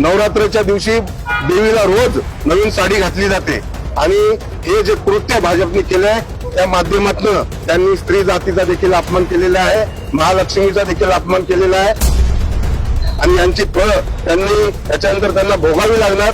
नवरात्रीच्या दिवशी देवीला रोज नवीन साडी घातली जाते. आणि हे जे कृत्य भाजपने केलंय त्या माध्यमातून त्यांनी स्त्री जातीचा देखील अपमान केलेला आहे महालक्ष्मीचा देखील अपमान केलेला आहे. आणि यांची फळ त्यांनी त्याच्यानंतर त्यांना भोगावी लागणार.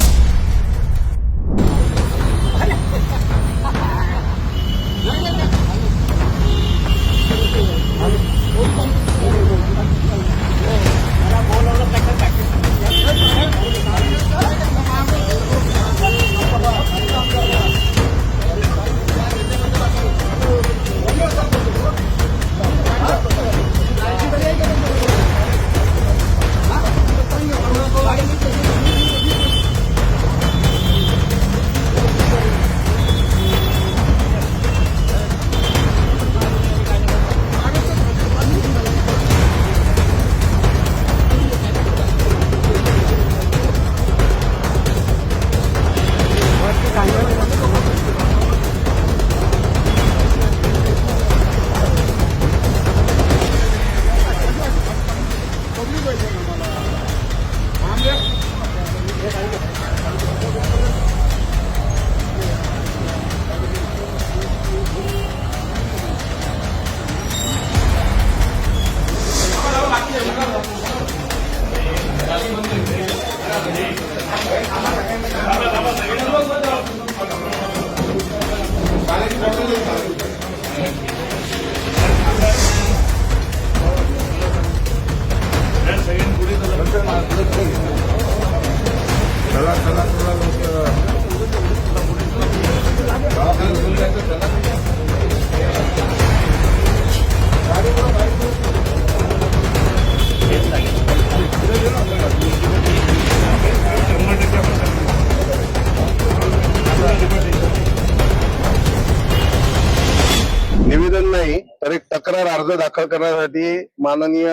निवेदन नाही तर एक तक्रार अर्ज दाखल करण्यासाठी माननीय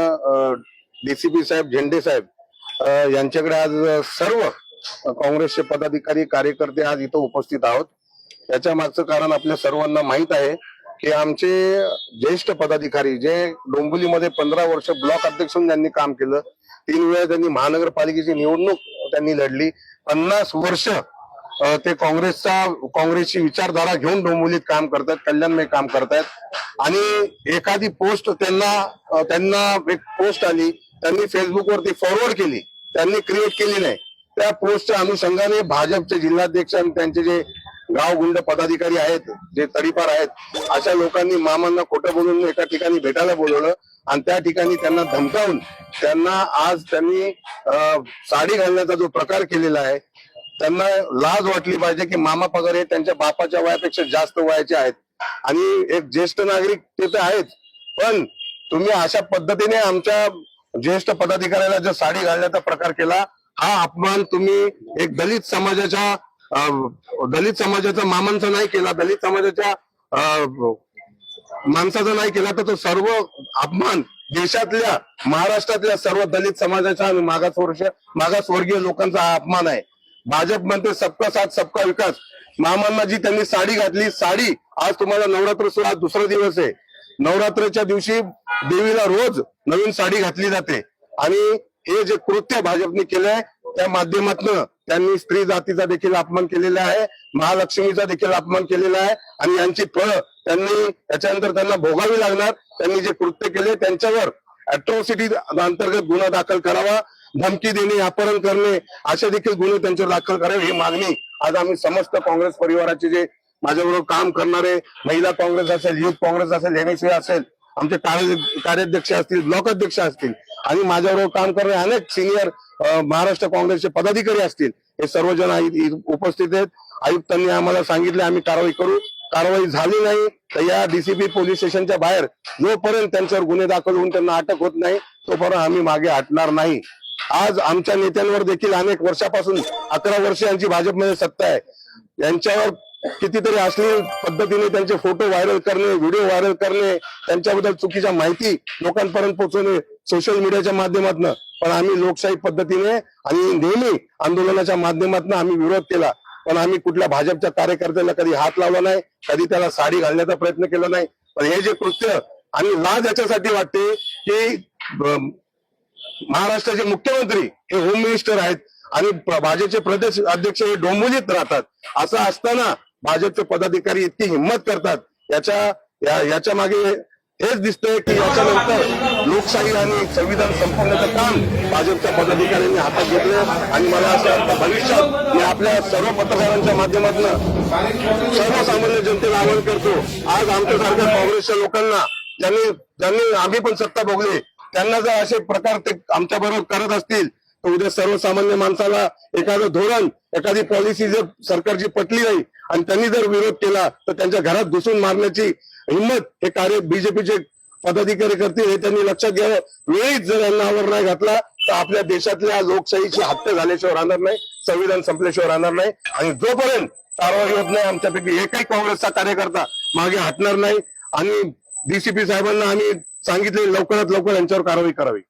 डीसीपी साहेब झेंडे साहेब यांच्याकडे आज सर्व काँग्रेसचे पदाधिकारी कार्यकर्ते आज इथं उपस्थित आहोत. याच्या मागचं कारण आपल्या सर्वांना माहीत आहे की आमचे ज्येष्ठ पदाधिकारी जे डोंबिवलीमध्ये पंधरा वर्ष ब्लॉक अध्यक्ष म्हणून ज्यांनी काम केलं तीन वेळा त्यांनी महानगरपालिकेची निवडणूक त्यांनी लढली. पन्नास वर्ष ते काँग्रेसचा काँग्रेसची विचारधारा घेऊन डोंबिवलीत काम करतात कल्याणमय काम करतायत. आणि एखादी पोस्ट त्यांना त्यांना एक पोस्ट आली त्यांनी फेसबुकवरती फॉरवर्ड केली. त्यांनी क्रिएट केली नाही. त्या पोस्टच्या अनुषंगाने भाजपचे जिल्हाध्यक्ष आणि त्यांचे जे गाव गुंड पदाधिकारी आहेत जे तडीपार आहेत अशा लोकांनी मामांना खोटं बोलून एका ठिकाणी भेटायला बोलवलं आणि त्या ठिकाणी त्यांना धमकावून त्यांना आज त्यांनी साडी घालण्याचा जो प्रकार केलेला आहे त्यांना लाज वाटली पाहिजे की मामा पगार हे त्यांच्या बापाच्या वयापेक्षा जास्त वयाचे आहेत. आणि एक ज्येष्ठ नागरिक ते तर आहेत पण तुम्ही अशा पद्धतीने आमच्या ज्येष्ठ पदाधिकाऱ्याला जर साडी घालण्याचा प्रकार केला हा अपमान तुम्ही एक दलित समाजाच्या अं, दलित समाजाचा मामांचा नाही केला दलित समाजाच्या अं, माणसाचा नाही केला तर तो सर्व अपमान देशातल्या महाराष्ट्रातल्या सर्व दलित समाजाच्या आणि मागासवर्ष मागासवर्गीय लोकांचा हा अपमान आहे. भाजप म्हणते सबका साथ सबका विकास. मामांना जी त्यांनी साडी घातली साडी आज तुम्हाला नवरात्र सोहळा आज दुसरा दिवस आहे. नवरात्रीच्या दिवशी देवीला रोज नवीन साडी घातली जाते. आणि हे जे कृत्य भाजपने केलंय त्या माध्यमातून त्यांनी स्त्री जातीचा देखील अपमान केलेला आहे महालक्ष्मीचा देखील अपमान केलेला आहे आणि यांची फळ त्यांनी त्याच्यानंतर त्यांना भोगावी लागणार त्यांनी जे कृत्य केले त्यांच्यावर अट्रॉसिटी अंतर्गत गुन्हा दाखल करावा धमकी देणे अपहरण करणे असे देखील गुन्हे त्यांच्यावर दाखल करावे ही मागणी आज आम्ही समस्त काँग्रेस परिवाराचे जे माझ्याबरोबर काम करणारे महिला काँग्रेस असेल युथ काँग्रेस असेल एनएसए असेल आमचे कार्याध्यक्ष असतील ब्लॉक अध्यक्ष असतील आणि माझ्याबरोबर काम करणारे अनेक सिनियर महाराष्ट्र काँग्रेसचे पदाधिकारी असतील हे सर्वजण उपस्थित आहेत. आयुक्तांनी आम्हाला सांगितले आम्ही कारवाई करू. कारवाई झाली नाही तर या डीसीपी पोलीस स्टेशनच्या बाहेर जोपर्यंत त्यांच्यावर गुन्हे दाखल होऊन त्यांना अटक होत नाही तोपर्यंत आम्ही मागे हटणार नाही. आज आमच्या नेत्यांवर देखील अनेक वर्षापासून अकरा वर्ष यांची भाजपमध्ये सत्ता आहे. यांच्यावर कितीतरी अश्लील पद्धतीने त्यांचे फोटो व्हायरल करणे व्हिडिओ व्हायरल करणे त्यांच्याबद्दल चुकीच्या माहिती लोकांपर्यंत पोहोचवणे सोशल मीडियाच्या माध्यमातून. पण आम्ही लोकशाही पद्धतीने आणि नेहमी आंदोलनाच्या माध्यमातून आम्ही विरोध केला. पण आम्ही कुठल्या भाजपच्या कार्यकर्त्याला कधी हात लावला नाही कधी त्याला साडी घालण्याचा प्रयत्न केला नाही. पण हे जे कृत्य आणि लाज याच्यासाठी वाटते की महाराष्ट्राचे मुख्यमंत्री हे होम मिनिस्टर आहेत आणि भाजपचे प्रदेश अध्यक्ष हे डोंबोलीत राहतात. असं असताना भाजपचे पदाधिकारी इतकी हिंमत करतात. याच्या याच्या मागे हेच दिसतंय की याच्यानंतर लोकशाही आणि संविधान संपवण्याचं काम भाजपच्या पदाधिकाऱ्यांनी हातात घेतलं आणि मला असं वाटतं भविष्यात मी आपल्या सर्व पत्रकारांच्या माध्यमातून सर्वसामान्य जनतेला आवाहन करतो आज आमच्यासारख्या काँग्रेसच्या लोकांना ज्यांनी ज्यांनी आम्ही पण सत्ता भोगली त्यांना जर असे प्रकार ते आमच्या बरोबर करत असतील उद्या सर्वसामान्य माणसाला एखादं धोरण एखादी पॉलिसी जर सरकारची पटली नाही आणि त्यांनी जर विरोध केला तर त्यांच्या घरात घुसून मारण्याची हिंमत हे कार्य बीजेपीचे पदाधिकारी करतील हे त्यांनी लक्षात घ्यावं. वेळीच जर यांना आवर नाही घातला तर आपल्या देशातल्या लोकशाहीची हत्या झाल्याशिवाय राहणार नाही संविधान संपल्याशिवाय राहणार नाही आणि जोपर्यंत कारवाई होत नाही आमच्यापैकी एकही काँग्रेसचा कार्यकर्ता मागे हटणार नाही. आणि डीसीपी साहेबांना आम्ही सांगितले लवकरात लवकर यांच्यावर कारवाई करावी.